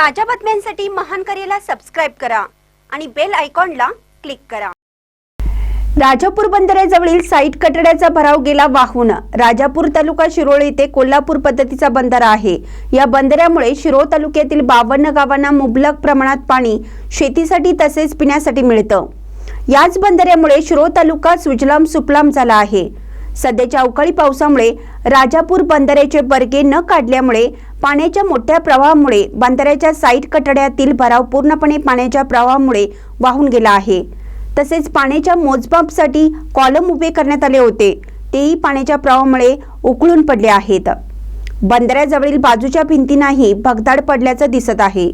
ताज्या बातम्यांसाठी महान करेला सबस्क्राईब करा आणि बेल आयकॉनला क्लिक करा. राजापूर बंदराजवळील साईट कटड्याचा भराव गेला वाहून. राजापूर तालुका शिरोळ येथे कोल्हापूर पद्धतीचा बंधारा आहे. या बंदऱ्यामुळे शिरोळ तालुक्यातील बावन्न गावांना मुबलक प्रमाणात पाणी शेतीसाठी तसेच पिण्यासाठी मिळतं. याच बंदऱ्यामुळे शिरोळ तालुका सुजलाम सुपलाम झाला आहे. सध्याच्या अवकाळी पावसामुळे राजापूर बंदऱ्याचे बर्गे न काढल्यामुळे पाण्याच्या मोठ्या प्रवाहामुळे बंदऱ्याच्या साईट कटड्यातील भराव पूर्णपणे पाण्याच्या प्रवाहामुळे वाहून गेला आहे. तसेच पाण्याच्या मोजमापसाठी कॉलम उभे करण्यात आले होते. तेही पाण्याच्या प्रवाहामुळे उकळून पडले आहेत. बंदऱ्याजवळील बाजूच्या भिंतींनाही भगदाड पडल्याचं दिसत आहे.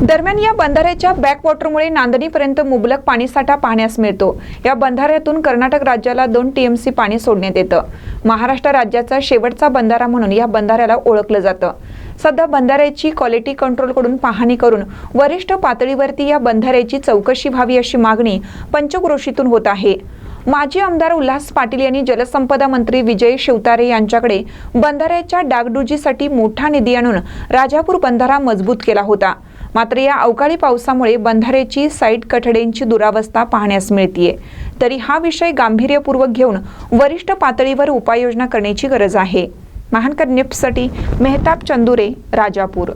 दरम्यान या बंधाऱ्याच्या बॅकवॉटरमुळे नांदणीपर्यंत मुबलक पाणीसाठा पाहण्यास मिळतो. या बंधाऱ्यातून कर्नाटक राज्याला दोन टीएमसी पाणी सोडण्यात येतं. महाराष्ट्र राज्याचा शेवटचा बंधारा म्हणून या बंधाऱ्याला ओळखलं जातं. सध्या बंधाऱ्याची क्वालिटी कंट्रोलकडून पाहणी करून वरिष्ठ पातळीवरती या बंधाऱ्याची चौकशी व्हावी अशी मागणी पंचक्रोशीतून होत आहे. माजी आमदार उल्हास पाटील यांनी जलसंपदा मंत्री विजय शिवतारे यांच्याकडे बंधाऱ्याच्या डागडुजीसाठी मोठा निधी आणून राजापूर बंधारा मजबूत केला होता. मात्र या अवकाळी पावसामुळे बंधाऱ्याची साईट कठड्यांची दुरावस्था पाहण्यास मिळतीये. तरी हा विषय गांभीर्यपूर्वक घेऊन वरिष्ठ पातळीवर उपाययोजना करण्याची गरज आहे. महानकर निफ्टसाठी मेहताब चंदुरे राजापूर.